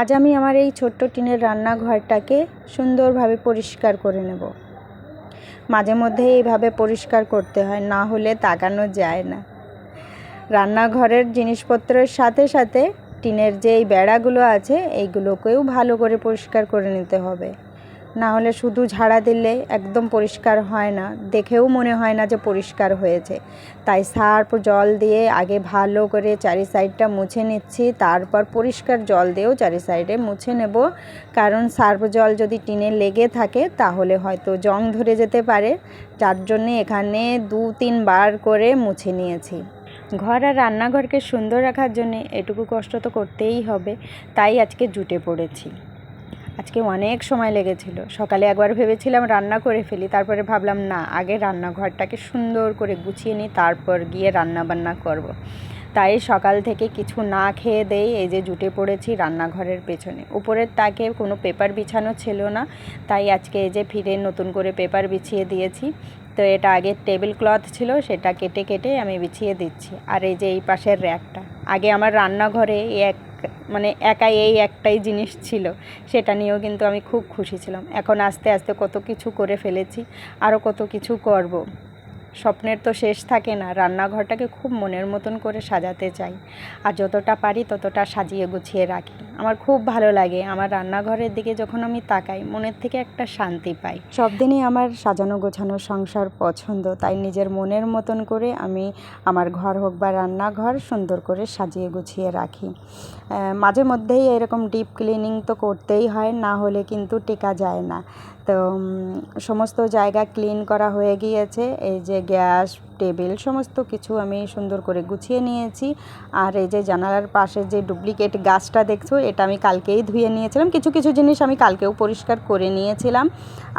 আজ আমি আমার এই ছোট্ট টিনের রান্নাঘরটাকে সুন্দরভাবে পরিষ্কার করে নেব। মাঝে মধ্যে এইভাবে পরিষ্কার করতে হয়, না হলে তাকানো যায় না। রান্নাঘরের জিনিসপত্রের সাথে সাথে টিনের যে এই বেড়াগুলো আছে, এইগুলোকেও ভালো করে পরিষ্কার করে নিতে হবে। না হলে শুধু ঝাড়া দিলে একদম পরিষ্কার হয় না। দেখেও মনে হয় না যে পরিষ্কার হয়েছে। তাই সার্ফ জল দিয়ে আগে ভালো করে চারি সাইডটা মুছে নিচ্ছি, তারপর পরিষ্কার জল দিয়েও চারি সাইডে মুছে নেব। কারণ সার্ফ জল যদি টিনে লেগে থাকে, তাহলে হয়তো জং ধরে যেতে পারে। যার জন্যে এখানে দু তিনবার করে মুছে নিয়েছি। ঘর আর রান্নাঘরকে সুন্দর রাখার জন্যে এটুকু কষ্ট তো করতেই হবে। তাই আজকে জুটে পড়েছি। আজকে অনেক সময় লেগেছিল। সকালে একবার ভেবেছিলাম রান্না করে ফেলি, তারপরে ভাবলাম, না, আগে রান্নাঘরটাকে সুন্দর করে গুছিয়ে নিই, তারপর গিয়ে রান্না বান্না করব। তাই সকাল থেকে কিছু না খেয়ে দেই, এই যে জুটে পড়েছি রান্নাঘরের পেছনে। উপরের তাকে কোনো পেপার বিছানো ছিল না, তাই আজকে এই যে ফিরে নতুন করে পেপার বিছিয়ে দিয়েছি। তো এটা আগে টেবিল ক্লথ ছিল, সেটা কেটে কেটে আমি বিছিয়ে দিচ্ছি। আর এই যে এই পাশের র্যাকটা। আগে আমার রান্নাঘরে এক মানে একাই এই একটাই জিনিস ছিল, সেটা নিয়েও কিন্তু আমি খুব খুশি ছিলাম। এখন আস্তে আস্তে কত কিছু করে ফেলেছি আরও কত কিছু করব। স্বপ্নের তো শেষ থাকে না, রান্নাঘরটাকে খুব মনের মতন করে সাজাতে চাই। আর যতটা পারি ততটা সাজিয়ে গুছিয়ে রাখি। আমার খুব ভালো লাগে। আমার রান্নাঘরের দিকে যখন আমি তাকাই, মনের থেকে একটা শান্তি পাই। সব দিনই আমার সাজানো গোছানো সংসার পছন্দ, তাই নিজের মনের মতন করে আমি আমার ঘর হোক বা রান্নাঘর সুন্দর করে সাজিয়ে গুছিয়ে রাখি। মাঝে মধ্যেই এরকম ডিপ ক্লিনিং তো করতেই হয়, না হলে কিন্তু টেকা যায় না। তো সমস্ত জায়গা ক্লিন করা হয়ে গিয়েছে, এই যে গ্যাস টেবিল, সমস্ত কিছু আমি সুন্দর করে গুছিয়ে নিয়েছি। আর এই যে জানালার পাশে যে ডুপ্লিকেট গাছটা দেখছ, এটা আমি কালকেই ধুয়ে নিয়েছিলাম। কিছু কিছু জিনিস আমি কালকেও পরিষ্কার করে নিয়েছিলাম।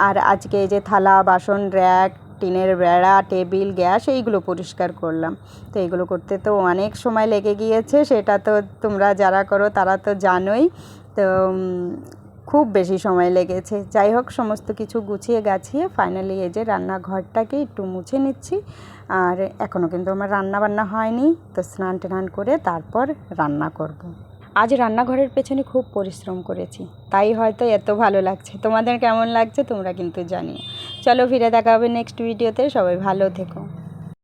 আর আজকে এই যে থালা, বাসন, র্যাক, টিনের বেড়া, টেবিল, গ্যাস, এইগুলো পরিষ্কার করলাম। তো এইগুলো করতে তো অনেক সময় লেগে গিয়েছে, সেটা তো তোমরা যারা করো তারা তো জানোই। তো খুব বেশি সময় লেগেছে। যাই হোক, সমস্ত কিছু গুছিয়ে গাছিয়ে ফাইনালি এই যে রান্নাঘরটাকে একটু মুছে নিচ্ছি। আর এখনও কিন্তু আমার রান্না বান্না হয়নি, তো স্নান টান করে তারপর রান্না করব। আজ রান্নাঘরের পেছনে খুব পরিশ্রম করেছি, তাই হয়তো এত ভালো লাগছে। তোমাদের কেমন লাগছে তোমরা কিন্তু জানিও। চলো ফিরে দেখা হবে নেক্সট ভিডিওতে সবাই ভালো থেকো।